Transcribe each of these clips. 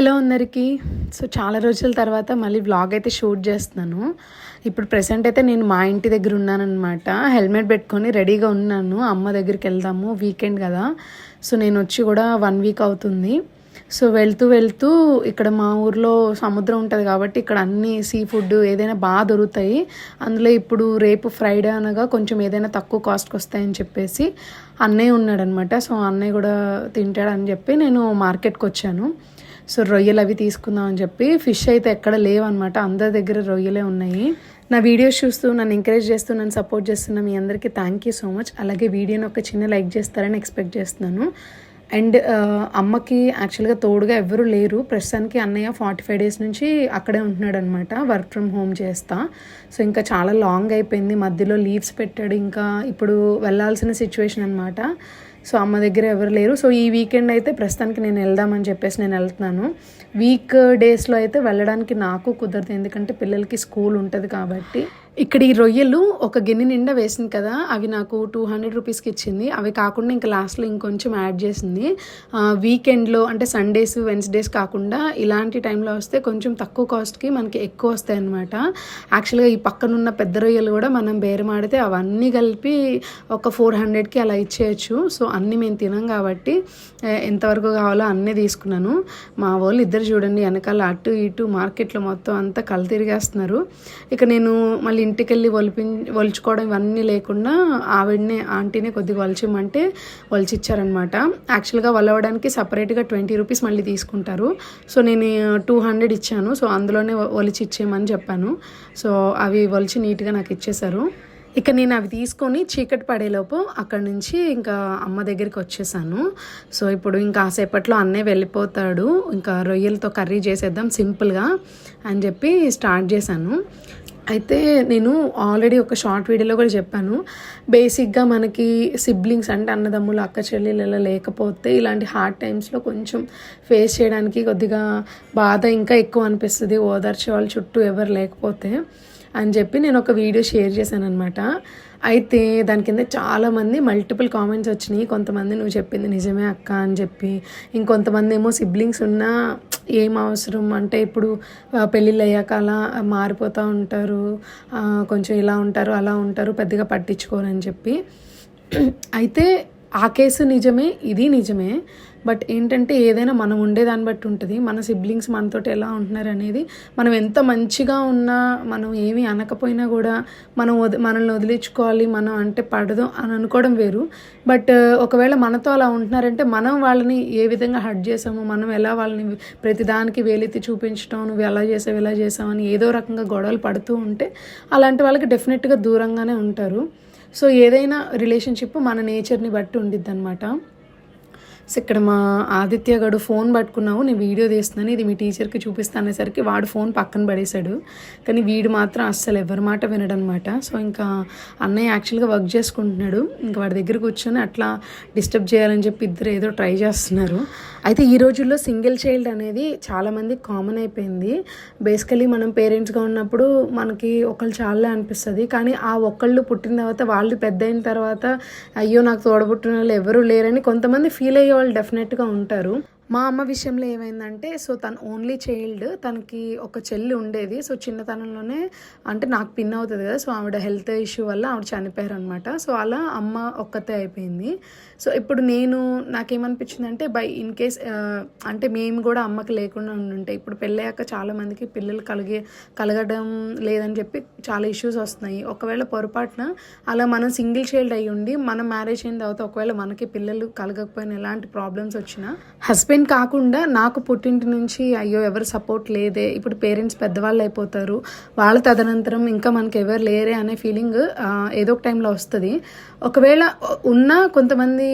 Hello అందరికీ. So చాలా రోజుల తర్వాత మళ్ళీ వ్లాగ్ అయితే షూట్ చేస్తున్నాను. ఇప్పుడు ప్రెసెంట్ అయితే నేను మా ఇంటి దగ్గర ఉన్నానన్నమాట. హెల్మెట్ పెట్టుకొని రెడీగా ఉన్నాను. అమ్మ దగ్గరికి వెళ్దాము. వీకెండ్ కదా. సో నేను వచ్చి కూడా వన్ వీక్ అవుతుంది. సో వెళ్తూ వెళ్తూ ఇక్కడ మా ఊర్లో సముద్రం ఉంటుంది కాబట్టి ఇక్కడ అన్ని సీ ఫుడ్ ఏదైనా బాగా దొరుకుతాయి. అందులో ఇప్పుడు రేపు ఫ్రైడే అనగా కొంచెం ఏదైనా తక్కువ కాస్ట్కి వస్తాయని చెప్పేసి అన్నయ్య ఉన్నాడనమాట సో అన్నయ్య కూడా తింటాడని చెప్పి నేను మార్కెట్కి వచ్చాను. సో రొయ్యలు అవి తీసుకుందాం అని చెప్పి ఫిష్ అయితే ఎక్కడ లేవన్నమాట. అందరి దగ్గర రొయ్యలే ఉన్నాయి. నా వీడియోస్ చూస్తూ నన్ను ఎంకరేజ్ చేస్తూ నన్ను సపోర్ట్ చేస్తున్న మీ అందరికీ థ్యాంక్ యూ సో మచ్ అలాగే వీడియోని ఒక చిన్న లైక్ చేస్తారని ఎక్స్పెక్ట్ చేస్తున్నాను. అండ్ అమ్మకి యాక్చువల్గా తోడుగా ఎవరు లేరు. ప్రస్తుతానికి అన్నయ్య ఫార్టీ ఫైవ్ డేస్ నుంచి అక్కడే ఉంటున్నాడు అనమాట వర్క్ ఫ్రమ్ హోమ్ చేస్తా. సో ఇంకా చాలా లాంగ్ అయిపోయింది. మధ్యలో లీవ్స్ పెట్టాడు. ఇంకా ఇప్పుడు వెళ్ళాల్సిన సిచ్యువేషన్ అనమాట సో అమ్మ దగ్గర ఎవరు లేరు. సో ఈ వీకెండ్ అయితే ప్రస్తుతానికి నేను వెళ్దామని చెప్పేసి నేను వెళ్తున్నాను. వీక్ డేస్లో అయితే వెళ్ళడానికి నాకు కుదరదు. ఎందుకంటే పిల్లలకి స్కూల్ ఉంటుంది కాబట్టి ఇక్కడ ఈ రొయ్యలు ఒక గిన్నె నిండా వేసింది కదా అవి నాకు టూ హండ్రెడ్ రూపీస్కి ఇచ్చింది. అవి కాకుండా ఇంకా లాస్ట్లో ఇంకొంచెం యాడ్ చేసింది. వీకెండ్లో అంటే సండేస్ వెన్స్డేస్ కాకుండా ఇలాంటి టైంలో వస్తే కొంచెం తక్కువ కాస్ట్కి మనకి ఎక్కువ వస్తాయి అనమాట యాక్చువల్గా ఈ పక్కనున్న పెద్ద రొయ్యలు కూడా మనం బేరమాడితే అవన్నీ కలిపి ఒక ఫోర్ హండ్రెడ్కి అలా ఇచ్చేయచ్చు. సో అన్నీ మేము తినాం కాబట్టి ఎంతవరకు కావాలో అన్నీ తీసుకున్నాను. మా వాళ్ళు ఇద్దరు చూడండి వెనకాల అటు ఇటు మార్కెట్లో మొత్తం అంతా కళ్ళు తిరిగేస్తున్నారు. ఇక నేను మళ్ళీ ఇంటికి వెళ్ళి ఒలిపి ఒలుచుకోవడం ఇవన్నీ లేకుండా ఆవిడనే ఆంటీనే కొద్దిగా ఒలిచిమంటే ఒలిచిచ్చారనమాట. యాక్చువల్గా వలవడానికి సపరేట్గా ట్వంటీ రూపీస్ మళ్ళీ తీసుకుంటారు. సో నేను టూ హండ్రెడ్ ఇచ్చాను. సో అందులోనే ఒలిచి ఇచ్చేయమని చెప్పాను. సో అవి ఒలిచి నీట్గా నాకు ఇచ్చేశారు. ఇక నేను అవి తీసుకొని చీకటి పడేలోపు అక్కడి నుంచి ఇంకా అమ్మ దగ్గరికి వచ్చేసాను. సో ఇప్పుడు ఇంకా సేపట్లో అన్నే వెళ్ళిపోతాడు. ఇంకా రొయ్యలతో కర్రీ చేసేద్దాం సింపుల్గా అని చెప్పి స్టార్ట్ చేశాను. అయితే నేను ఆల్రెడీ ఒక షార్ట్ వీడియోలో కూడా చెప్పాను. బేసిక్గా మనకి సిబ్లింగ్స్ అంటే అన్నదమ్ములు అక్క చెల్లెలు లేకపోతే ఇలాంటి హార్డ్ టైమ్స్లో కొంచెం ఫేస్ చేయడానికి కొద్దిగా బాధ ఇంకా ఎక్కువ అనిపిస్తుంది. ఓదార్చే వాళ్ళు చుట్టూ ఎవరు లేకపోతే అని చెప్పి నేను ఒక వీడియో షేర్ చేశాను అనమాట అయితే దాని కింద చాలామంది మల్టిపుల్ కామెంట్స్ వచ్చినాయి. కొంతమంది నువ్వు చెప్పింది నిజమే అక్క అని చెప్పి ఇంకొంతమంది ఏమో సిబ్లింగ్స్ ఉన్నా ఏం అవసరం? అంటే ఇప్పుడు పెళ్ళిళ్ళు అయ్యాక అలా మారిపోతూ ఉంటారు. కొంచెం ఇలా ఉంటారు అలా ఉంటారు పెద్దగా పట్టించుకోరని చెప్పి. అయితే ఆ కేసు నిజమే ఇది నిజమే. బట్ ఏంటంటే ఏదైనా మనం ఉండేదాన్ని బట్టి ఉంటుంది. మన సిబ్లింగ్స్ మనతో ఎలా ఉంటున్నారు అనేది మనం ఎంత మంచిగా ఉన్నా మనం ఏమీ అనకపోయినా కూడా మనం వద మనల్ని వదిలించుకోవాలి మనం అంటే పడదు అని అనుకోవడం వేరు. బట్ ఒకవేళ మనతో అలా ఉంటున్నారంటే మనం వాళ్ళని ఏ విధంగా హర్ట్ చేసాము మనం ఎలా వాళ్ళని ప్రతిదానికి వేలెత్తి చూపించడం నువ్వు ఎలా చేసావు ఎలా చేసావు అని ఏదో రకంగా గొడవలు పడుతూ ఉంటే అలాంటి వాళ్ళకి డెఫినెట్గా దూరంగానే ఉంటారు. సో ఏదైనా రిలేషన్షిప్ మన నేచర్ని బట్టి ఉండిద్ది అనమాట సో ఇక్కడ మా ఆదిత్య గడు ఫోన్ పట్టుకున్నావు నేను వీడియో తీస్తున్నాను ఇది మీ టీచర్కి చూపిస్తానేసరికి వాడు ఫోన్ పక్కన పడేశాడు. కానీ వీడు మాత్రం అస్సలు ఎవరి మాట వినడనమాట. సో ఇంకా అన్నయ్య యాక్చువల్గా వర్క్ చేసుకుంటున్నాడు. ఇంకా వాడి దగ్గర కూర్చొని అట్లా డిస్టర్బ్ చేయాలని చెప్పి ఇద్దరు ఏదో ట్రై చేస్తున్నారు. అయితే ఈ రోజుల్లో సింగిల్ చైల్డ్ అనేది చాలామంది కామన్ అయిపోయింది. బేసికలీ మనం పేరెంట్స్గా ఉన్నప్పుడు మనకి ఒకళ్ళు చాలా అనిపిస్తుంది. కానీ ఆ ఒక్కళ్ళు పుట్టిన తర్వాత వాళ్ళు పెద్ద అయిన తర్వాత అయ్యో నాకు తోడబుట్టిన వాళ్ళు ఎవరూ లేరని కొంతమంది ఫీల్ అయ్యే వాళ్ళు డెఫినెట్గా ఉంటారు. మా అమ్మ విషయంలో ఏమైందంటే సో తను ఓన్లీ చైల్డ్ తనకి ఒక చెల్లి ఉండేది. సో చిన్నతనంలోనే అంటే నాకు పిన్ అవుతుంది కదా సో ఆవిడ హెల్త్ ఇష్యూ వల్ల ఆవిడ చనిపోయారు అనమాట సో అలా అమ్మ ఒక్కతే అయిపోయింది. సో ఇప్పుడు నేను నాకేమనిపించిందంటే బై ఇన్ కేస్ అంటే మేము కూడా అమ్మకి లేకుండా ఉండుంటే ఇప్పుడు పెళ్ళయ్యాక చాలామందికి పిల్లలు కలిగే కలగడం లేదని చెప్పి చాలా ఇష్యూస్ వస్తున్నాయి. ఒకవేళ పొరపాటున అలా మనం సింగిల్ చైల్డ్ అయ్యి ఉండి మనం మ్యారేజ్ అయిన తర్వాత ఒకవేళ మనకి పిల్లలు కలగకపోయినా ఎలాంటి ప్రాబ్లమ్స్ వచ్చినా హస్బెండ్ కాకుండా నాకు పుట్టింటి నుంచి అయ్యో ఎవరు సపోర్ట్ లేదే. ఇప్పుడు పేరెంట్స్ పెద్దవాళ్ళు అయిపోతారు. వాళ్ళ తదనంతరం ఇంకా మనకి ఎవరు లేరే అనే ఫీలింగ్ ఏదో ఒక టైంలో వస్తుంది. ఒకవేళ ఉన్న కొంతమంది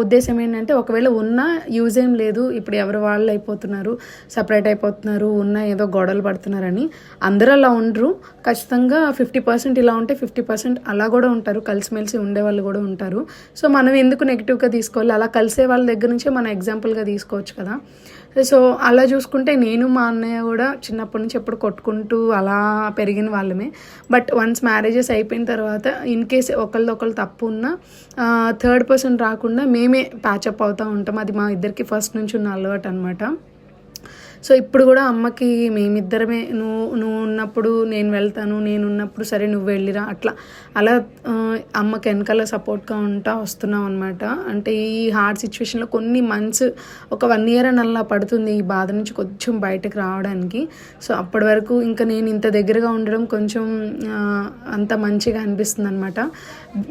ఉద్దేశం ఏంటంటే ఒకవేళ ఉన్నా యూజ్ ఏం లేదు ఇప్పుడు ఎవరు వాళ్ళు అయిపోతున్నారు సపరేట్ అయిపోతున్నారు ఉన్న ఏదో గొడవలు పడుతున్నారని అందరూ అలా ఉండరు. ఖచ్చితంగా ఫిఫ్టీ పర్సెంట్ ఇలా ఉంటే ఫిఫ్టీ పర్సెంట్ అలా కూడా ఉంటారు కలిసిమెలిసి ఉండే వాళ్ళు కూడా ఉంటారు. సో మనం ఎందుకు నెగిటివ్గా తీసుకోవాలి? అలా కలిసే వాళ్ళ దగ్గర నుంచే మనం ఎగ్జాంపుల్గా తీసుకోవచ్చు కదా. సో అలా చూసుకుంటే నేను మా అన్నయ్య కూడా చిన్నప్పటి నుంచి ఎప్పుడు కొట్టుకుంటూ అలా పెరిగిన వాళ్ళమే. బట్ వన్స్ మ్యారేజెస్ అయిపోయిన తర్వాత ఇన్ కేస్ ఒకళ్ళు ఒకళ్ళు తప్పు ఉన్నా థర్డ్ పర్సన్ రాకుండా మేమే ప్యాచప్ అవుతూ ఉంటాం. అది మా ఇద్దరికి ఫస్ట్ నుంచి ఉన్న అలవాటు అనమాట సో ఇప్పుడు కూడా అమ్మకి మేమిద్దరమే నువ్వు నువ్వు ఉన్నప్పుడు నేను వెళ్తాను నేను ఉన్నప్పుడు సరే నువ్వు వెళ్ళిరా అట్లా. అలా అమ్మకి వెనకాల సపోర్ట్గా ఉంటా వస్తున్నాం అనమాట అంటే ఈ హార్డ్ సిచ్యువేషన్లో కొన్ని మంత్స్ ఒక వన్ ఇయర్ అని అలా పడుతుంది ఈ బాధ నుంచి కొంచెం బయటకు రావడానికి. సో అప్పటి వరకు ఇంకా నేను ఇంత దగ్గరగా ఉండడం కొంచెం అంత మంచిగా అనిపిస్తుంది అనమాట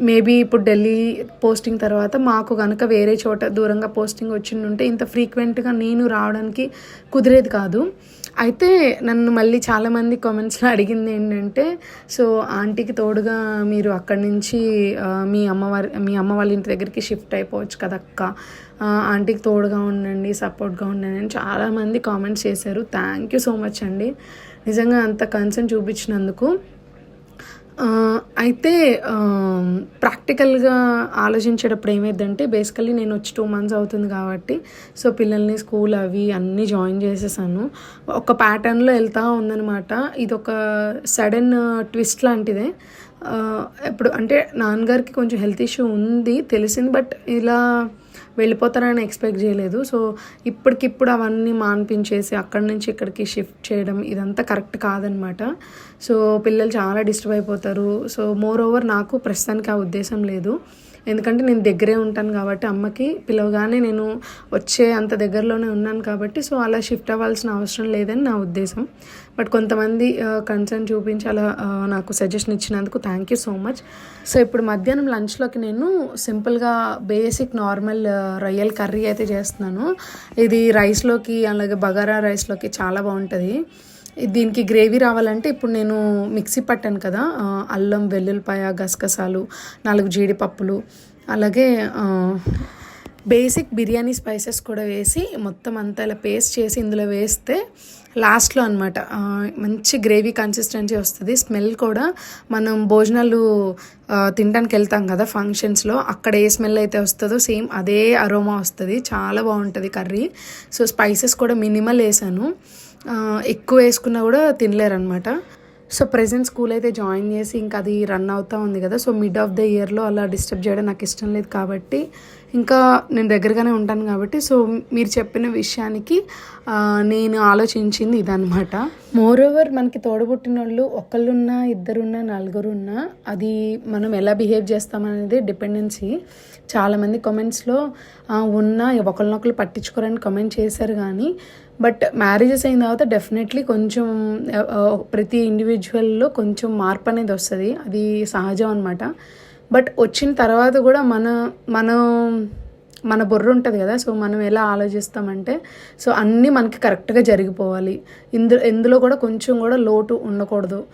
మేబీ ఇప్పుడు ఢిల్లీ పోస్టింగ్ తర్వాత మాకు కనుక వేరే చోట దూరంగా పోస్టింగ్ వచ్చిండుంటే ఇంత ఫ్రీక్వెంట్గా నేను రావడానికి కుదిరేది కాదు. అయితే నన్ను మళ్ళీ చాలామంది కామెంట్స్లో అడిగింది ఏంటంటే సో ఆంటీకి తోడుగా మీరు అక్కడి నుంచి మీ అమ్మవారి మీ అమ్మ వాళ్ళ ఇంటి దగ్గరికి షిఫ్ట్ అయిపోవచ్చు కదా అక్క ఆంటీకి తోడుగా ఉండండి సపోర్ట్గా ఉండండి అని చాలామంది కామెంట్స్ చేశారు. థ్యాంక్ యూ సో మచ్ అండి. నిజంగా అంత కన్సర్న్ చూపించినందుకు. అయితే ప్రాక్టికల్గా ఆలోచించేటప్పుడు ఏమైందంటే బేసికల్లీ నేను వచ్చి టూ మంత్స్ అవుతుంది కాబట్టి సో పిల్లల్ని స్కూల్ అవి అన్నీ జాయిన్ చేసేసాను. ఒక ప్యాటర్న్లో వెళ్తూ ఉందనమాట ఇది ఒక సడన్ ట్విస్ట్ లాంటిదే. ఇప్పుడు అంటే నాన్నగారికి కొంచెం హెల్త్ ఇష్యూ ఉంది తెలిసింది బట్ ఇలా వెళ్ళిపోతారని ఎక్స్పెక్ట్ చేయలేదు. సో ఇప్పటికిప్పుడు అవన్నీ మాన్పించేసి అక్కడి నుంచి ఇక్కడికి షిఫ్ట్ చేయడం ఇదంతా కరెక్ట్ కాదనమాట. సో పిల్లలు చాలా డిస్టర్బ్ అయిపోతారు. సో మోర్ ఓవర్ నాకు ప్రస్తుతానికి ఆ ఉద్దేశం లేదు. ఎందుకంటే నేను దగ్గరే ఉంటాను కాబట్టి అమ్మకి పిలవగానే నేను వచ్చే అంత దగ్గరలోనే ఉన్నాను కాబట్టి సో అలా షిఫ్ట్ అవ్వాల్సిన అవసరం లేదని నా ఉద్దేశం. బట్ కొంతమంది కన్సర్న్ చూపించి అలా నాకు సజెషన్ ఇచ్చినందుకు thank you so much so ఇప్పుడు మధ్యాహ్నం లంచ్లోకి నేను సింపుల్గా బేసిక్ నార్మల్ రొయ్యల్ కర్రీ అయితే చేస్తున్నాను. ఇది రైస్లోకి అలాగే బగారా రైస్లోకి చాలా బాగుంటుంది. దీనికి గ్రేవీ రావాలంటే ఇప్పుడు నేను మిక్సీ పట్టాను కదా అల్లం వెల్లుల్లిపాయ గసగసాలు నాలుగు జీడిపప్పులు అలాగే బేసిక్ బిర్యానీ స్పైసెస్ కూడా వేసి మొత్తం అంతా ఇలా పేస్ట్ చేసి ఇందులో వేస్తే లాస్ట్లో అనమాట మంచి గ్రేవీ కన్సిస్టెన్సీ వస్తుంది. స్మెల్ కూడా మనం భోజనాలు తినడానికి వెళ్తాం కదా ఫంక్షన్స్లో అక్కడ ఏ స్మెల్ అయితే వస్తుందో సేమ్ అదే అరోమా వస్తుంది. చాలా బాగుంటుంది కర్రీ. సో స్పైసెస్ కూడా మినిమల్ వేసాను. ఎక్కువ వేసుకున్నా కూడా తినలేరనమాట సో ప్రజెంట్ స్కూల్ అయితే జాయిన్ చేసి ఇంకా అది రన్ అవుతూ ఉంది కదా. సో మిడ్ ఆఫ్ ద ఇయర్లో అలా డిస్టర్బ్ చేయడం నాకు ఇష్టం లేదు కాబట్టి ఇంకా నేను దగ్గరగానే ఉంటాను కాబట్టి సో మీరు చెప్పిన విషయానికి నేను ఆలోచించింది ఇదనమాట మోర్ ఓవర్ మనకి తోడబుట్టిన వాళ్ళు ఒకళ్ళున్నా ఇద్దరున్నా నలుగురున్నా అది మనం ఎలా బిహేవ్ చేస్తామనేది డిపెండెన్సీ. చాలామంది కామెంట్స్లో ఉన్నా ఒకరినొకరు పట్టించుకోరని కామెంట్ చేశారు కానీ బట్ మ్యారేజెస్ అయిన తర్వాత డెఫినెట్లీ కొంచెం ప్రతి ఇండివిజువల్లో కొంచెం మార్పు అనేది వస్తుంది. అది సహజం అనమాట బట్ వచ్చిన తర్వాత కూడా మన మనం మన బుర్ర ఉంటుంది కదా. సో మనం ఎలా ఆలోచిస్తామంటే సో అన్నీ మనకి కరెక్ట్గా జరిగిపోవాలి. ఇందు ఎందులో కూడా కొంచెం కూడా లోటు ఉండకూడదు.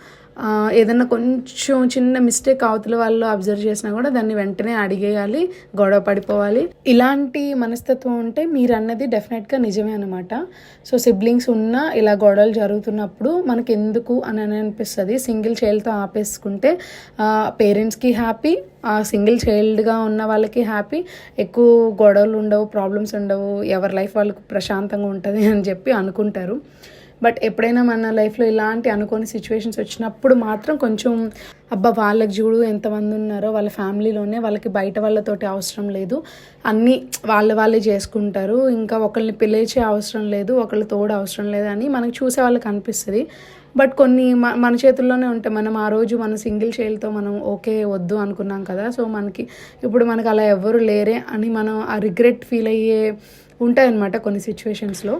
ఏదన్నా కొంచెం చిన్న మిస్టేక్ అవతల వాళ్ళు అబ్జర్వ్ చేసినా కూడా దాన్ని వెంటనే అడిగేయాలి గొడవ పడిపోవాలి. ఇలాంటి మనస్తత్వం ఉంటే మీరు అన్నది డెఫినెట్గా నిజమే అనమాట సో సిబ్లింగ్స్ ఉన్నా ఇలా గొడవలు జరుగుతున్నప్పుడు మనకి ఎందుకు అని అని అనిపిస్తుంది. సింగిల్ చైల్డ్తో ఆపేసుకుంటే పేరెంట్స్కి హ్యాపీ ఆ సింగిల్ చైల్డ్గా ఉన్న వాళ్ళకి హ్యాపీ ఎక్కువ గొడవలు ఉండవు ప్రాబ్లమ్స్ ఉండవు. ఎవరి లైఫ్ వాళ్ళకు ప్రశాంతంగా ఉంటుంది అని చెప్పి అనుకుంటారు. బట్ ఎప్పుడైనా మన లైఫ్లో ఇలాంటి అనుకోని సిచ్యువేషన్స్ వచ్చినప్పుడు మాత్రం కొంచెం అబ్బా వాళ్ళకి చూడు ఎంతమంది ఉన్నారో వాళ్ళ ఫ్యామిలీలోనే వాళ్ళకి బయట వాళ్ళతోటి అవసరం లేదు. అన్నీ వాళ్ళ వాళ్ళే చేసుకుంటారు. ఇంకా ఒకళ్ళని పిలిచే అవసరం లేదు ఒకళ్ళు తోడు అవసరం లేదు అని మనకు చూసే వాళ్ళకి అనిపిస్తుంది. బట్ కొన్ని మన చేతుల్లోనే ఉంటాయి. మనం ఆ రోజు మన సింగిల్ చైల్డ్తో మనం ఓకే వద్దు అనుకున్నాం కదా. సో మనకి ఇప్పుడు మనకు అలా ఎవరు లేరే అని మనం ఆ రిగ్రెట్ ఫీల్ అయ్యే ఉంటాయన్నమాట కొన్ని సిచ్యువేషన్స్లో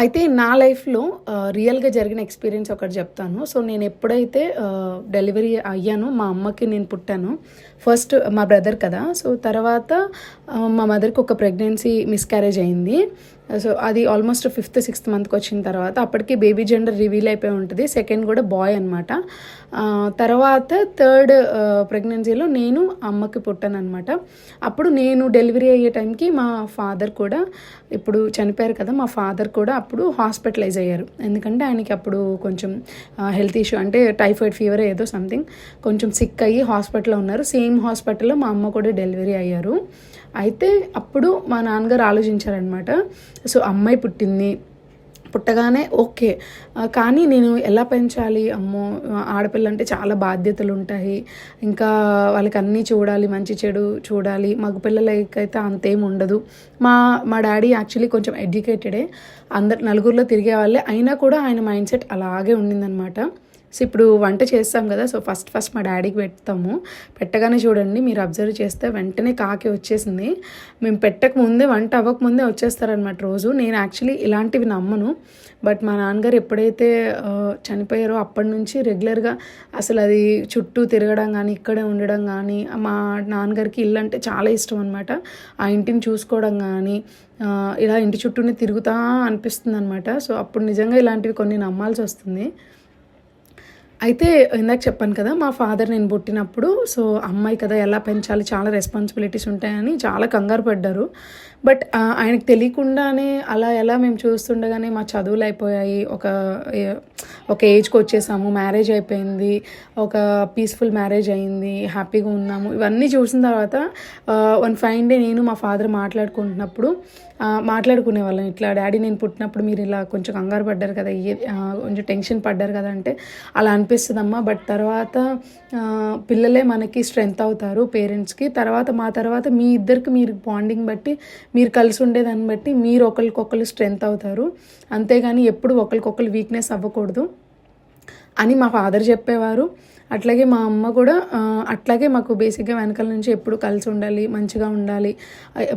అయితే నా లైఫ్లో రియల్గా జరిగిన ఎక్స్పీరియన్స్ ఒకటి చెప్తాను. సో నేను ఎప్పుడైతే డెలివరీ అయ్యానో మా అమ్మకి నేను పుట్టాను. ఫస్ట్ మా బ్రదర్ కదా. సో తర్వాత మా మదర్కి ఒక ప్రెగ్నెన్సీ మిస్క్యారేజ్ అయింది. సో అది ఆల్మోస్ట్ ఫిఫ్త్ సిక్స్త్ మంత్కి వచ్చిన తర్వాత అప్పటికి బేబీ జెండర్ రివీల్ అయిపోయి ఉంటుంది. సెకండ్ కూడా బాయ్ అనమాట తర్వాత థర్డ్ ప్రెగ్నెన్సీలో నేను అమ్మకి పుట్టాను అనమాట అప్పుడు నేను డెలివరీ అయ్యే టైంకి మా ఫాదర్ కూడా ఇప్పుడు చనిపోయారు కదా మా ఫాదర్ కూడా అప్పుడు హాస్పిటలైజ్ అయ్యారు. ఎందుకంటే ఆయనకి అప్పుడు కొంచెం హెల్త్ ఇష్యూ అంటే టైఫాయిడ్ ఫీవర్ ఏదో సంథింగ్ కొంచెం సిక్ అయ్యి హాస్పిటల్లో ఉన్నారు. సేమ్ హాస్పిటల్లో మా అమ్మ కూడా డెలివరీ అయ్యారు. అయితే అప్పుడు మా నాన్నగారు ఆలోచించారనమాట సో అమ్మాయి పుట్టింది పుట్టగానే ఓకే. కానీ నేను ఎలా పెంచాలి? అమ్మో ఆడపిల్ల అంటే చాలా బాధ్యతలు ఉంటాయి ఇంకా వాళ్ళకి అన్నీ చూడాలి మంచి చెడు చూడాలి. మగపిల్లలకైతే అంతేం ఉండదు. మా మా డాడీ యాక్చువల్లీ కొంచెం ఎడ్యుకేటెడే. అందరు నలుగురిలో తిరిగే వాళ్ళే. అయినా కూడా ఆయన మైండ్ సెట్ అలాగే ఉండిందనమాట. సో ఇప్పుడు వంట చేస్తాం కదా సో ఫస్ట్ ఫస్ట్ మా డాడీకి పెడతాము. పెట్టగానే చూడండి మీరు అబ్జర్వ్ చేస్తే వెంటనే కాకి వచ్చేసింది. మేము పెట్టక ముందే వంట అవ్వక ముందే వచ్చేస్తారనమాట రోజు. నేను యాక్చువల్లీ ఇలాంటివి నమ్మను. బట్ మా నాన్నగారు ఎప్పుడైతే చనిపోయారో అప్పటి నుంచి రెగ్యులర్గా అసలు అది చుట్టూ తిరగడం కానీ ఇక్కడే ఉండడం కానీ మా నాన్నగారికి ఇల్లు అంటే చాలా ఇష్టం అనమాట ఆ ఇంటిని చూసుకోవడం కానీ ఇలా ఇంటి చుట్టూనే తిరుగుతా అనిపిస్తుంది అనమాట సో అప్పుడు నిజంగా ఇలాంటివి కొన్ని నమ్మాల్సి వస్తుంది. అయితే ఇందాక చెప్పాను కదా మా ఫాదర్ నేను పుట్టినప్పుడు సో అమ్మాయి కదా ఎలా పెంచాలి చాలా రెస్పాన్సిబిలిటీస్ ఉంటాయని చాలా కంగారు పడ్డారు. బట్ ఆయనకు తెలియకుండానే అలా ఎలా మేము చూస్తుండగానే మా చదువులు అయిపోయాయి. ఒక ఒక ఏజ్కి వచ్చేసాము మ్యారేజ్ అయిపోయింది ఒక పీస్ఫుల్ మ్యారేజ్ అయింది హ్యాపీగా ఉన్నాము. ఇవన్నీ చూసిన తర్వాత వన్ ఫైన్ డే నేను మా ఫాదర్ మాట్లాడుకుంటున్నప్పుడు మాట్లాడుకునే వాళ్ళం. ఇట్లా డాడీ నేను పుట్టినప్పుడు మీరు ఇలా కొంచెం కంగారు పడ్డారు కదా కొంచెం టెన్షన్ పడ్డారు కదా అంటే అలా అనిపిస్తుందమ్మా. బట్ తర్వాత పిల్లలే మనకి స్ట్రెంగ్త్ అవుతారు పేరెంట్స్కి తర్వాత మా తర్వాత మీ ఇద్దరికి మీరు బాండింగ్ బట్టి మీరు కలిసి ఉండేదాన్ని బట్టి మీరు ఒకరికొకరు స్ట్రెంగ్త్ అవుతారు. అంతేగాని ఎప్పుడు ఒకరికొకరు వీక్నెస్ అవ్వకూడదు అని మా ఫాదర్ చెప్పేవారు. అట్లాగే మా అమ్మ కూడా అట్లాగే మాకు బేసిక్గా వెనకాల నుంచి ఎప్పుడు కలిసి ఉండాలి మంచిగా ఉండాలి.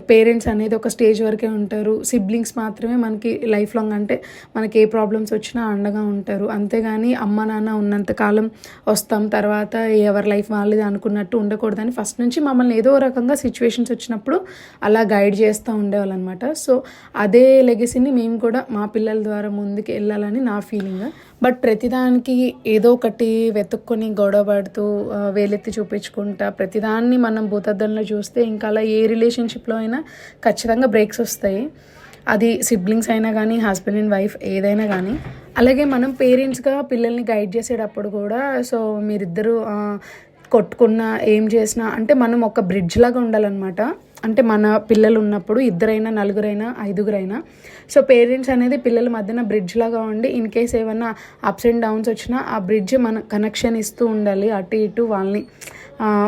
పేరెంట్స్ అనేది ఒక స్టేజ్ వరకే ఉంటారు. సిబ్లింగ్స్ మాత్రమే మనకి లైఫ్ లాంగ్ అంటే మనకి ఏ ప్రాబ్లమ్స్ వచ్చినా అండగా ఉంటారు. అంతేగాని అమ్మ నాన్న ఉన్నంత కాలం వస్తాం తర్వాత ఎవరి లైఫ్ వాళ్ళది అనుకున్నట్టు ఉండకూడదని ఫస్ట్ నుంచి మమ్మల్ని ఏదో రకంగా సిచ్యువేషన్స్ వచ్చినప్పుడు అలా గైడ్ చేస్తూ ఉండేవాళ్ళు అనమాట సో అదే లెగసీని మేము కూడా మా పిల్లల ద్వారా ముందుకు వెళ్ళాలని నా ఫీలింగ్ బట్ ప్రతిదానికి ఏదో ఒకటి వెతుక్కొని గొడవ పడుతూ వేలెత్తి చూపించుకుంటా ప్రతిదాన్ని మనం భూతద్దంలో చూస్తే ఇంకా అలా ఏ రిలేషన్షిప్లో అయినా ఖచ్చితంగా బ్రేక్స్ వస్తాయి. అది సిబ్లింగ్స్ అయినా కానీ హస్బెండ్ అండ్ వైఫ్ ఏదైనా కానీ అలాగే మనం పేరెంట్స్గా పిల్లల్ని గైడ్ చేసేటప్పుడు కూడా సో మీరిద్దరూ కొట్టుకున్నా ఏం చేసినా అంటే మనం ఒక బ్రిడ్జ్ లాగా ఉండాలన్నమాట. అంటే మన పిల్లలు ఉన్నప్పుడు ఇద్దరైనా నలుగురైనా ఐదుగురైనా. సో పేరెంట్స్ అనేది పిల్లల మధ్యన బ్రిడ్జ్ లాగా ఉండి ఇన్ కేస్ ఏమన్నా అప్స్ అండ్ డౌన్స్ వచ్చినా ఆ బ్రిడ్జ్ మన కనెక్షన్ ఇస్తూ ఉండాలి అటు ఇటు వాళ్ళని.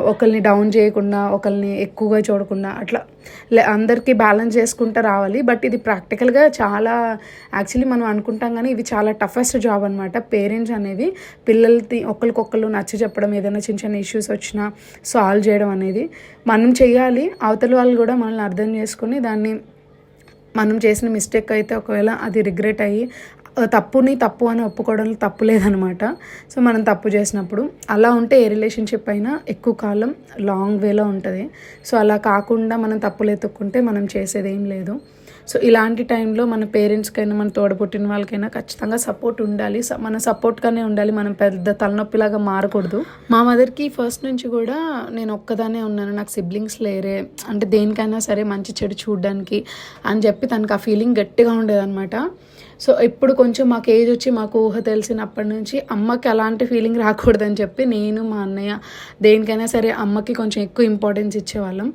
ఒకరిని డౌన్ చేయకుండా ఒకరిని ఎక్కువగా చూడకుండా అట్లా లే- అందరికీ బ్యాలెన్స్ చేసుకుంటూ రావాలి. బట్ ఇది ప్రాక్టికల్గా చాలా యాక్చువల్లీ మనం అనుకుంటాం కానీ ఇది చాలా టఫెస్ట్ జాబ్ అనమాట పేరెంట్స్ అనేది పిల్లలకి ఒకరికొకరు నచ్చ చెప్పడం ఏదైనా చిన్న చిన్న ఇష్యూస్ వచ్చినా సాల్వ్ చేయడం అనేది మనం చేయాలి అవతల వాళ్ళు కూడా మనల్ని అర్థం చేసుకుని దాన్ని మనం చేసిన మిస్టేక్ అయితే ఒకవేళ అది రిగ్రెట్ అయ్యి తప్పుని తప్పు అని ఒప్పుకోవడంలో తప్పు లేదనమాట. సో మనం తప్పు చేసినప్పుడు అలా ఉంటే ఏ రిలేషన్షిప్ అయినా ఎక్కువ కాలం లాంగ్ వేలో ఉంటుంది. సో అలా కాకుండా మనం తప్పులు ఎత్తుక్కుంటే మనం చేసేది ఏం లేదు. సో ఇలాంటి టైంలో మన పేరెంట్స్కైనా మన తోడపుట్టిన వాళ్ళకైనా ఖచ్చితంగా సపోర్ట్ ఉండాలి. స- మన సపోర్ట్గానే ఉండాలి. మనం పెద్ద తలనొప్పిలాగా మారకూడదు. మా మదర్కి ఫస్ట్ నుంచి కూడా నేను ఒక్కదానే ఉన్నాను. నాకు సిబ్లింగ్స్ లేరే. అంటే దేనికైనా సరే మంచి చెడు చూడడానికి అని చెప్పి తనకు ఆ ఫీలింగ్ గట్టిగా ఉండేదన్నమాట సో ఇప్పుడు కొంచెం మాకు ఏజ్ వచ్చి మాకు ఊహ తెలిసినప్పటి నుంచి అమ్మకి అలాంటి ఫీలింగ్ రాకూడదని చెప్పి నేను మా అన్నయ్య దేనికైనా సరే అమ్మకి కొంచెం ఎక్కువ ఇంపార్టెన్స్ ఇచ్చేవాళ్ళం.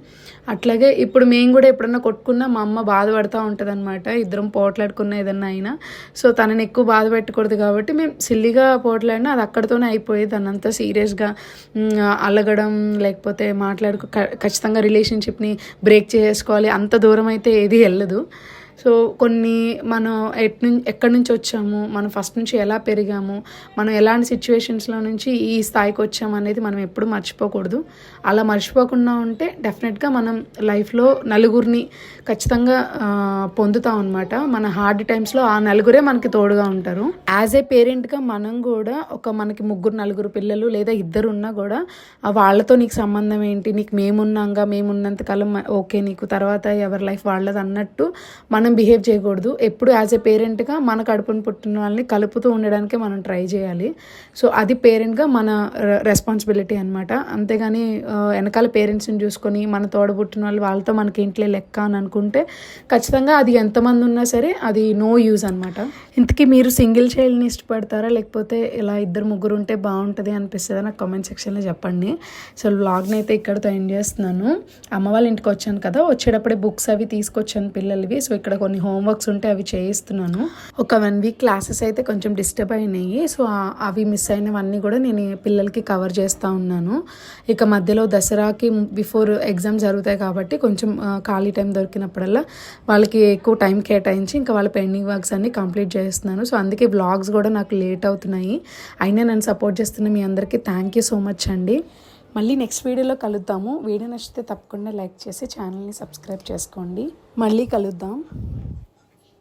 అట్లాగే ఇప్పుడు మేము కూడా ఎప్పుడన్నా కొట్టుకున్నా మా అమ్మ బాధపడుతూ ఉంటుంది అనమాట ఇద్దరం పోట్లాడుకున్న ఏదన్నా అయినా. సో తనని ఎక్కువ బాధ పెట్టకూడదు కాబట్టి మేము సిల్లిగా పోట్లాడినా అది అక్కడితోనే అయిపోయేది. దాన్ని అంతా సీరియస్గా అలగడం లేకపోతే మాట్లాడుకో ఖచ్చితంగా రిలేషన్షిప్ని బ్రేక్ చేసుకోవాలి. అంత దూరం అయితే ఏది వెళ్ళదు. సో కొన్ని మనం ఎట్ నుంచి ఎక్కడి నుంచి వచ్చాము మనం ఫస్ట్ నుంచి ఎలా పెరిగాము మనం ఎలాంటి సిచ్యువేషన్స్లో నుంచి ఈ స్థాయికి వచ్చాము అనేది మనం ఎప్పుడు మర్చిపోకూడదు. అలా మర్చిపోకుండా ఉంటే డెఫినెట్గా మనం లైఫ్లో నలుగురిని ఖచ్చితంగా పొందుతాం అనమాట మన హార్డ్ టైమ్స్లో ఆ నలుగురే మనకి తోడుగా ఉంటారు. యాజ్ ఏ పేరెంట్గా మనం కూడా ఒక మనకి ముగ్గురు నలుగురు పిల్లలు లేదా ఇద్దరు ఉన్నా కూడా వాళ్ళతో నీకు సంబంధం ఏంటి నీకు మేమున్నాంగా మేమున్నంత కాలం ఓకే నీకు తర్వాత ఎవరి లైఫ్ వాళ్ళది అన్నట్టు మనం బిహేవ్ చేయకూడదు. ఎప్పుడు యాజ్ ఎ పేరెంట్గా మన కడుపును పుట్టిన వాళ్ళని కలుపుతూ ఉండడానికే మనం ట్రై చేయాలి. సో అది పేరెంట్గా మన రెస్పాన్సిబిలిటీ అనమాట అంతేగాని వెనకాల పేరెంట్స్ని చూసుకొని మన తోడ పుట్టిన వాళ్ళు వాళ్ళతో మనకి ఇంట్లో లెక్క అని అనుకుంటే ఖచ్చితంగా అది ఎంతమంది ఉన్నా సరే అది నో యూజ్ అనమాట ఇంతకీ మీరు సింగిల్ చైల్డ్ని ఇష్టపడతారా? లేకపోతే ఇలా ఇద్దరు ముగ్గురు ఉంటే బాగుంటుంది అనిపిస్తుందా? నాకు కామెంట్ సెక్షన్లో చెప్పండి. సో వ్లాగ్ని అయితే ఇక్కడతో ఎండ్ చేస్తున్నాను. అమ్మ వాళ్ళ ఇంటికి వచ్చాను కదా వచ్చేటప్పుడే బుక్స్ అవి తీసుకొచ్చాను పిల్లలవి. సో ఇక్కడ కొన్ని హోంవర్క్స్ ఉంటే అవి చేయిస్తున్నాను. ఒక వన్ వీక్ క్లాసెస్ అయితే కొంచెం డిస్టర్బ్ అయినాయి. సో అవి మిస్ అయినవన్నీ కూడా నేను పిల్లలకి కవర్ చేస్తూ ఉన్నాను. ఇక మధ్యలో దసరాకి బిఫోర్ ఎగ్జామ్ జరుగుతాయి కాబట్టి కొంచెం ఖాళీ టైం దొరికినప్పుడల్లా వాళ్ళకి ఎక్కువ టైం కేటాయించి ఇంకా వాళ్ళ పెండింగ్ వర్క్స్ అన్నీ కంప్లీట్ చేస్తున్నాను. సో అందుకే బ్లాగ్స్ కూడా నాకు లేట్ అవుతున్నాయి. అయినా నన్ను సపోర్ట్ చేస్తున్న మీ అందరికీ థ్యాంక్ యూ సో మచ్ అండి. మళ్ళీ నెక్స్ట్ వీడియోలో కలుద్దాము. వీడియో నచ్చితే తప్పకుండా లైక్ చేసి ఛానల్ని సబ్స్క్రైబ్ చేసుకోండి. మళ్ళీ కలుద్దాం.